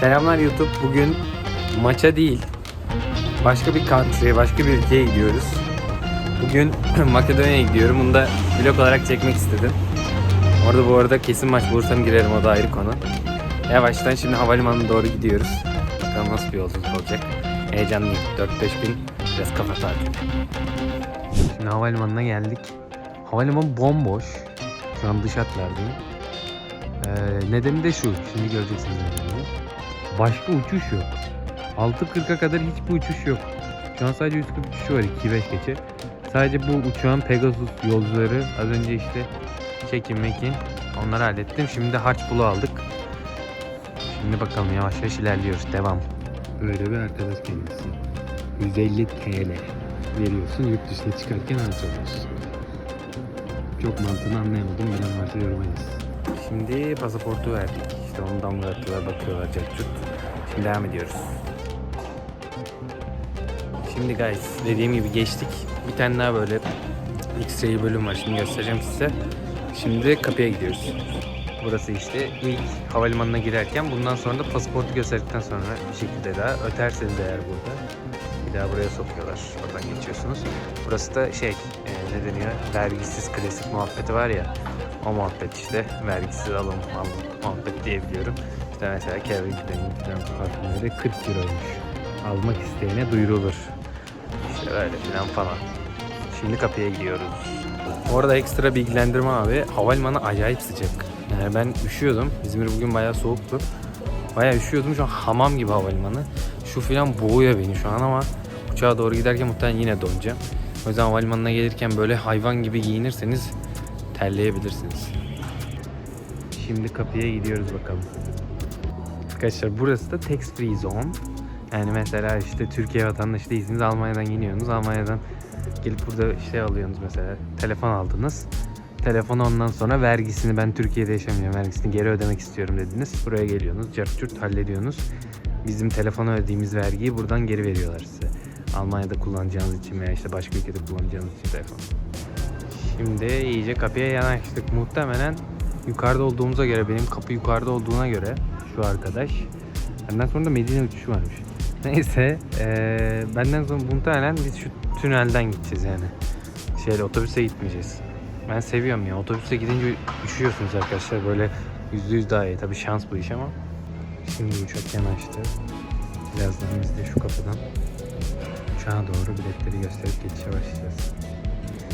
Selamlar YouTube. Bugün maça değil, başka bir country'e, başka bir ülkeye gidiyoruz. Bugün Makedonya'ya gidiyorum. Bunu da vlog olarak çekmek istedim. Orada bu arada kesin maç bulursam girerim. O da ayrı konu. Yavaştan şimdi havalimanına doğru gidiyoruz. Bakalım nasıl bir yolculuk olacak. Heyecanlıyım. 4-5 gün biraz kafa tatili. Şimdi havalimanına geldik. Havalimanı bomboş. Şu an dış hatlardayım. Ee, nedeni de şu. Şimdi göreceksiniz nedenini. Başka uçuş yok. 6.40'a kadar hiçbir uçuş yok. Şu an sadece 140 uçuşu var 2.5 geçe. Sadece bu uçağın Pegasus yolcuları az önce işte check-in mekin onları hallettim. Şimdi harç pulu aldık. Şimdi bakalım yavaş yavaş ilerliyoruz. Devam. Böyle bir arkadaş kendisi. 150 TL veriyorsun yurt dışına çıkarken harç alıyorsun. Çok mantığını anlayamadım. Bilen varsa yazsın. Şimdi pasaportu verdik. İşte onu damgalatıyorlar, bakıyorlar, caccut. Şimdi devam ediyoruz. Şimdi guys, dediğim gibi geçtik. Bir tane daha böyle X-ray bölüm var. Şimdi göstereceğim size. Şimdi kapıya gidiyoruz. Burası işte ilk havalimanına girerken bundan sonra da pasaportu gösterdikten sonra bir şekilde daha öterseniz eğer burada bir daha buraya sokuyorlar. Oradan geçiyorsunuz. Burası da şey e, ne deniyor? Vergisiz klasik muhabbeti var ya. O muhabbet işte vergisiz alım, alım muhabbet diyebiliyorum. İşte mesela Calvin Klein'in parfümleri 40 euroymuş. Almak isteyene duyurulur. İşte böyle filan falan. Şimdi kapıya gidiyoruz. Orada ekstra bilgilendirme abi. Havalimanı acayip sıcak. Yani ben üşüyordum. İzmir bugün bayağı soğuktu. Bayağı üşüyordum. Şu an hamam gibi havalimanı. Şu filan boğuyor beni şu an ama uçağa doğru giderken muhtemelen yine donacağım. O yüzden havalimanına gelirken böyle hayvan gibi giyinirseniz terleyebilirsiniz. Şimdi kapıya gidiyoruz bakalım. Arkadaşlar burası da tax free zone. Yani mesela işte Türkiye vatandaşı değilsiniz Almanya'dan iniyorsunuz. Almanya'dan gelip burada şey alıyorsunuz mesela telefon aldınız. Telefonu ondan sonra vergisini ben Türkiye'de yaşamıyorum vergisini geri ödemek istiyorum dediniz. Buraya geliyorsunuz curt hallediyorsunuz. Bizim telefona ödediğimiz vergiyi buradan geri veriyorlar size. Almanya'da kullanacağınız için veya işte başka ülkede kullanacağınız için telefon. Şimdi iyice kapıya yanaştık. Muhtemelen yukarıda olduğumuza göre benim kapı yukarıda olduğuna göre şu arkadaş. Benden sonra da Medine uçuşu varmış. Neyse eee, benden sonra muhtemelen biz şu tünelden gideceğiz yani. Şeyle otobüse gitmeyeceğiz. Ben seviyorum ya. Otobüse gidince üşüyorsunuz arkadaşlar. Böyle yüzde yüz daha iyi. Tabii şans bu iş ama. Şimdi uçak yanaştı. Birazdan biz de şu kapıdan uçağa doğru biletleri gösterip geçişe başlayacağız.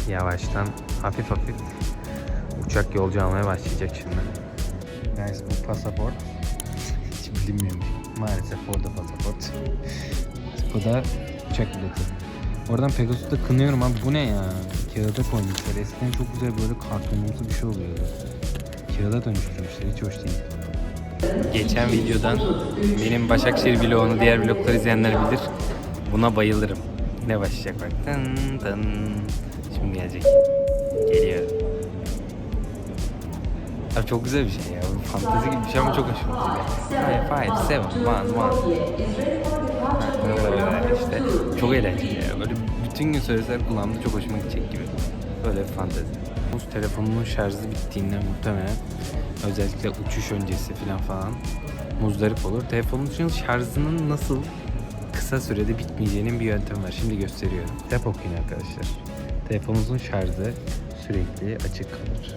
Yavaştan hafif hafif uçak yolcu almaya başlayacak şimdi. Guys bu pasaport hiç bilinmiyormuş. Maalesef orada pasaport. Bu da uçak bileti. Oradan Pegasus'ta kınıyorum abi bu ne ya? Kağıda koymuşlar. Eskiden çok güzel böyle kartonumsu bir şey oluyordu. Kağıda dönüştürmüşler. Hiç hoş değil. Geçen videodan benim Başakşehir vlogunu diğer vlogları izleyenler bilir. Buna bayılırım. Ne başlayacak bak. Tın tın. Şimdi gelecek. Geliyor. Abi çok güzel bir şey ya. Fantezi gibi bir şey ama çok hoşuma gidiyor. Five, five, seven, one, one. Böyle işte çok eğlenceli ya. Böyle bütün gün söyleseler kulağımda çok hoşuma gidecek gibi. Böyle bir fantezi. Bu telefonumun şarjı bittiğinden muhtemelen özellikle uçuş öncesi falan falan muzdarip olur. Telefonun şarjının nasıl kısa sürede bitmeyeceğinin bir yöntemi var. Şimdi gösteriyorum. Kitap okuyun arkadaşlar. Telefonunuzun şarjı sürekli açık kalır.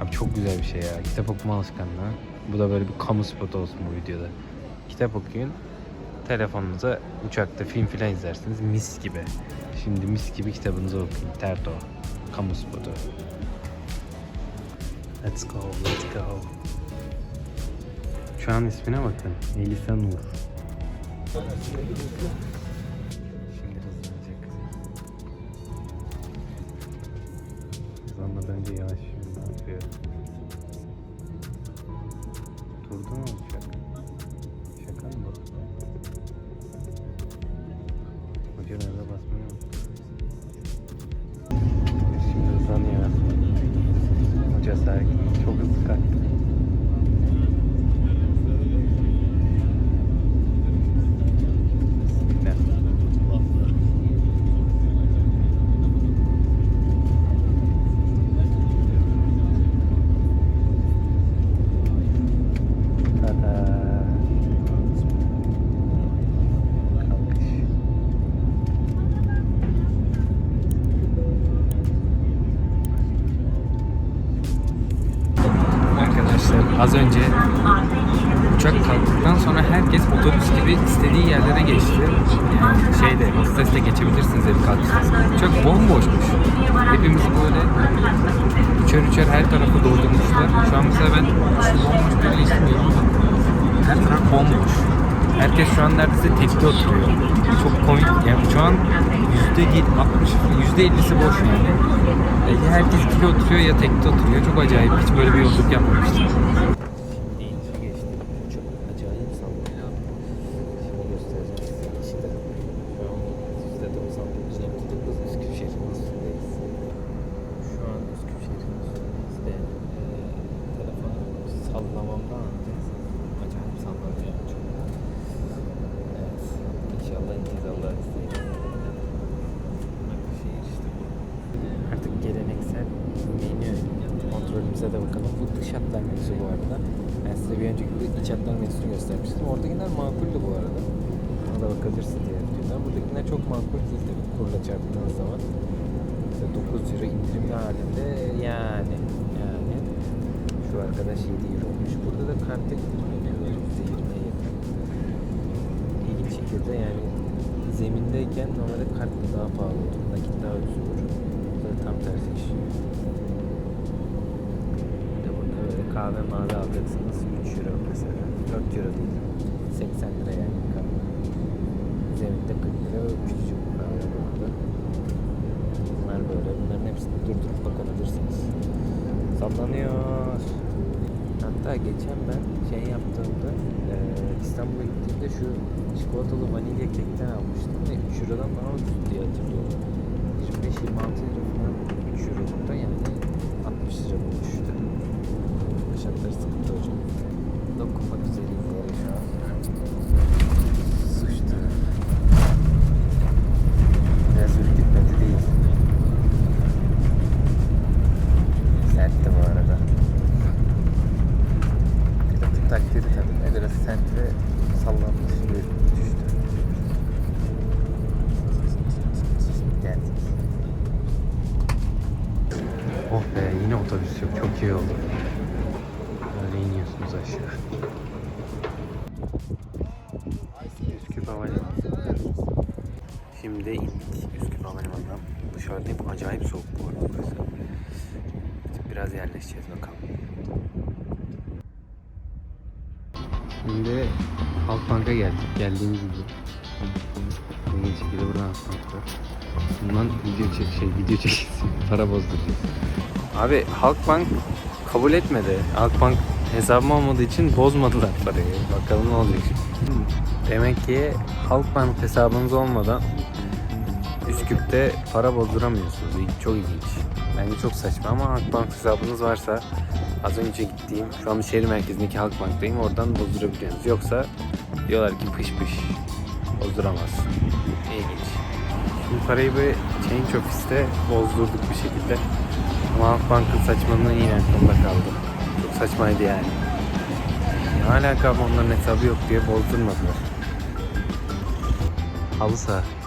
Abi çok güzel bir şey ya. Kitap okuma alışkanlığı. Bu da böyle bir kamu spotu olsun bu videoda. Kitap okuyun. Telefonunuza uçakta film filan izlersiniz. Mis gibi. Şimdi mis gibi kitabınızı okuyun. Terto. Kamu spotu. Let's go, let's go. Şu an ismine bakın. Elisa Nur. Sakin. Çok hızlı kalktı. Az önce uçak kalktıktan sonra herkes otobüs gibi istediği yerlere geçti. Yani şeyde, hostesle geçebilirsiniz dedi kalktınız. Uçak bomboşmuş. Hepimiz böyle üçer üçer her tarafı doldurmuşlar. Şu an mesela ben bomboş böyle istemiyorum ama her taraf bomboş. Herkes şu an neredeyse tekte oturuyor. Çok komik. Yani şu an yüzde 60, yüzde 50'si boş yani. Ya herkes ikili oturuyor ya tekte oturuyor. Çok acayip. Hiç böyle bir yolculuk yapmamıştım. Şimdi geçti. Çok acayip sallıyor. Şimdi göstereceğim size işte. Şu an %99, %99 Üsküpşehir'in üstündeyiz. Şu an Üsküpşehir'in üstündeyiz de eee telefonu sallamamdan anlayacağız. Acayip sallanıyor. Çok. Evet. İnşallah ineceğiz Allah'ın izniyle. Şehir işte bu. Artık geleneksel menü kontrolümüze de bakalım. Bu dış hatlar menüsü bu arada. Ben size bir önceki bir iç hatlar menüsünü göstermiştim. Oradakiler makuldü bu arada. Ona da bakabilirsin diğer videodan. Buradakiler çok makul değil tabii kurla çarptığınız zaman. Mesela 9 euro indirimli halinde yani yani şu arkadaş 7 euro olmuş. Burada da kartla indirimli var. %20'ye yakın. İlginç şekilde yani zemindeyken normalde kartla daha pahalı olur. Nakit daha ucuz olur. Burada tam tersi işliyor. Bir de burada böyle kahve mavi alacaksınız 3 euro mesela. 4 euro değil. 80 lira yani kahve. Zeminde 40 lira küçücük bir kahve burada. Bunlar böyle. Bunların hepsini durdurup bakabilirsiniz. Sallanıyor. Hatta geçen ben şey yaptığımda eee, İstanbul'a gittiğimde şu çikolatalı vanilya kekten almıştım ve 3 Euro'dan daha ucuz diye hatırlıyorum. 25-26 lira falan 3 Euro'lukta yani Üsküp Havalimanı'ndan. Dışarıdayım. Acayip soğuk bu arada burası. Biraz yerleşeceğiz bakalım. Şimdi Halkbank'a geldik. Geldiğimiz gibi. İlginç şekilde buradan Halkbank var. Bundan video çek şey video çekeceğiz. Para bozduracağız. Abi Halkbank kabul etmedi. Halkbank hesabım olmadığı için bozmadılar parayı. Bakalım ne olacak şimdi. Demek ki Halkbank hesabınız olmadan Üsküp'te para bozduramıyorsunuz. Çok ilginç. Bence çok saçma ama Halkbank hesabınız varsa az önce gittiğim şu an şehir merkezindeki Halkbank'tayım. Oradan bozdurabiliyorsunuz. Yoksa diyorlar ki pış pış bozduramazsın. İlginç. Şimdi parayı bir change ofiste bozdurduk bir şekilde. Ama Halkbank'ın saçmalığına yine sonunda kaldı. Çok saçmaydı yani. Ne alaka onların hesabı yok diye bozdurmadılar. Halı saha.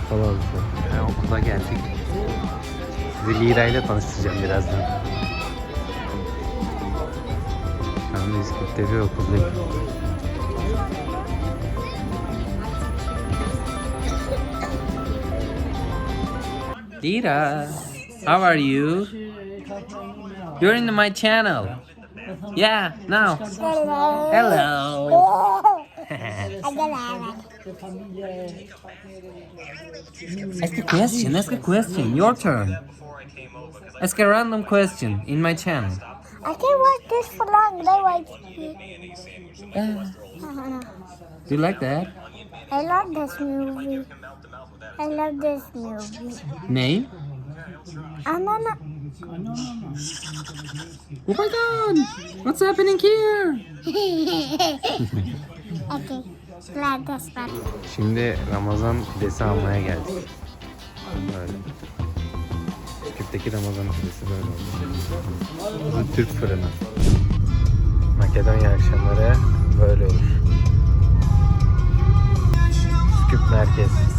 Kapalı halı saha. Yani okula geldik. Sizi Lira ile tanıştıracağım birazdan. Şu anda Üsküp'te bir okuldayım. Lira, how are you? You're in my channel. Yeah, now. Hello. Ask a question, ask a question. Your turn. Ask a random question in my channel. I can't watch this for long. They wait. Uh, Do you like that? I love this movie. I love this movie. Name? Anana. Oh my god! What's happening here? okay. Glad this one. Şimdi Ramazan pidesi almaya geldik. Böyle. Üsküp'teki Ramazan pidesi böyle oldu. Bu Türk fırını. Makedonya akşamları böyle olur. Üsküp merkez.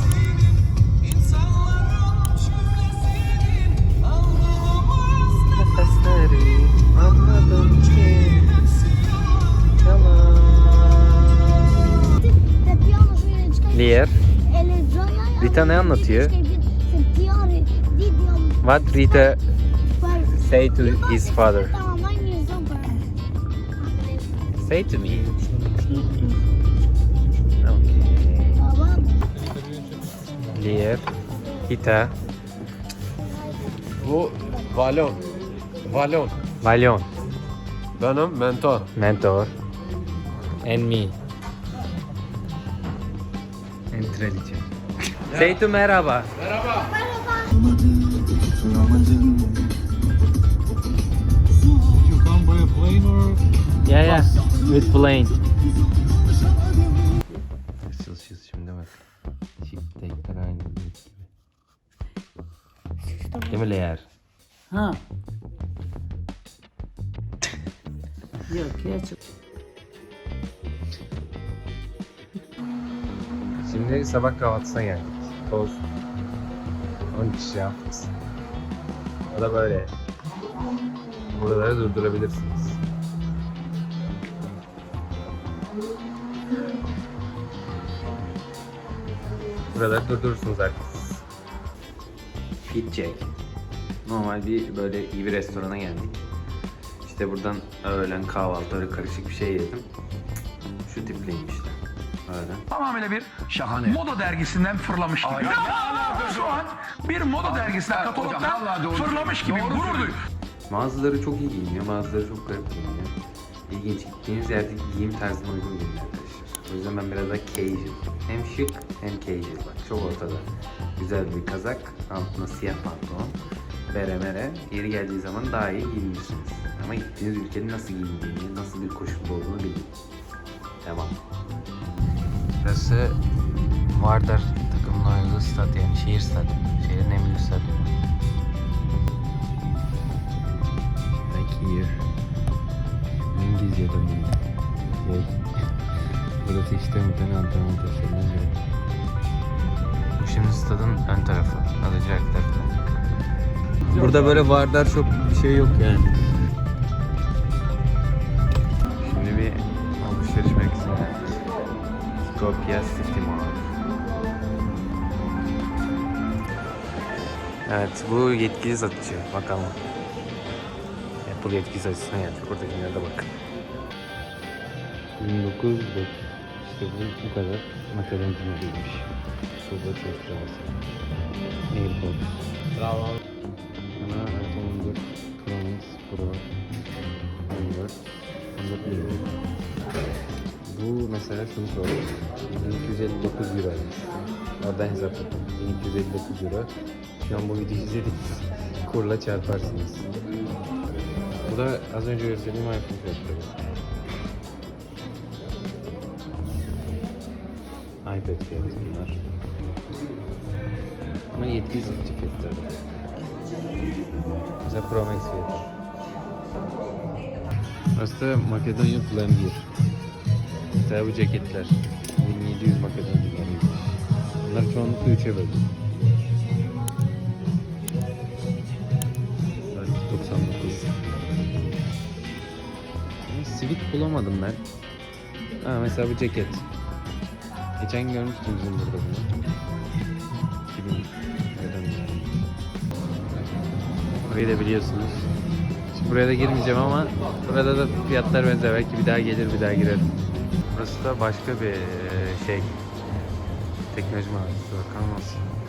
Rita ne anlatıyor? What Rita say to his father? Say to me. Okay. Lier. Rita. Bu balon. Balon. Balyon. Benim mentor. Mentor. And me. And kraliçe. Say to merhaba. You come by a plane or Yeah yeah. With plane. Çalışıyoruz şimdi bak. Çift tekrar aynı. Değil mi Leyer? Ha. Yok geç. Şimdi sabah kahvaltısına geldik. Tost. 10 kişi yaptık. O da böyle. Buraları durdurabilirsiniz. Buraları durdurursunuz herkes. Jack. Normal bir böyle iyi bir restorana geldik. İşte buradan öğlen kahvaltı öyle karışık bir şey yedim. Şu tipliyim işte. Öyle. Tamamıyla bir şahane. Moda dergisinden fırlamış gibi. Ya, şu an bir moda dergisinden katalogdan fırlamış gibi gurur duyuyor. Bazıları çok iyi giyiniyor, bazıları çok garip giyiniyor. İlginç. Gittiğiniz yerdeki giyim tarzına uygun giyiniyor arkadaşlar. O yüzden ben biraz daha casual. Hem şık hem casual bak. Çok ortada. Güzel bir kazak, altına siyah pantolon. Bere mere. Yeri geldiği zaman daha iyi giyinirsiniz. Ama gittiğiniz ülkenin nasıl giyindiğini, nasıl bir koşulda olduğunu bilin. Devam. Burası Vardar takımının oynadığı stat yani şehir stadyumu. Şehrin en büyük stadyumu. Like here. İngilizce dönüyor. Şey, burası işte muhtemelen antrenman testlerinden biri. Bu şimdi stadın ön tarafı. Alıcı tarafı. Burada böyle Vardar çok bir şey yok yani. Skopje City Mall. Evet bu yetkili satıcı. Bakalım. Apple yetkili satıcısına geldik. Buradakilere de bakın. 29 bak. İşte bu, bu kadar. Makedon dinleriymiş. Şurada çok rahatsız. Airpods. Bravo. Bana mesela şunu soruyor. 1259 euroymuş. Oradan hesapladım. 1259 euro. Şu an bu videoyu izledik. Kurla çarparsınız. Bu da az önce gösterdiğim iPhone fiyatları. iPad fiyatı bunlar. Ama yetkili satıcı fiyatları. Mesela Pro Max fiyatı. Burası da Makedonya Plan 1. Mesela bu ceketler. 1700 Makedon dinarıymış. Bunlar çoğunlukla 3'e böldü. 99. Ama Sivit bulamadım ben. Ha mesela bu ceket. Geçen görmüştüm bizim burada bunu. 2000 Makedon dinarı. Burayı da biliyorsunuz. Şimdi buraya da girmeyeceğim ama burada da fiyatlar benzer. Belki bir daha gelir bir daha girerim. Burası da başka bir şey. Teknoloji mağazası. Bakalım nasıl.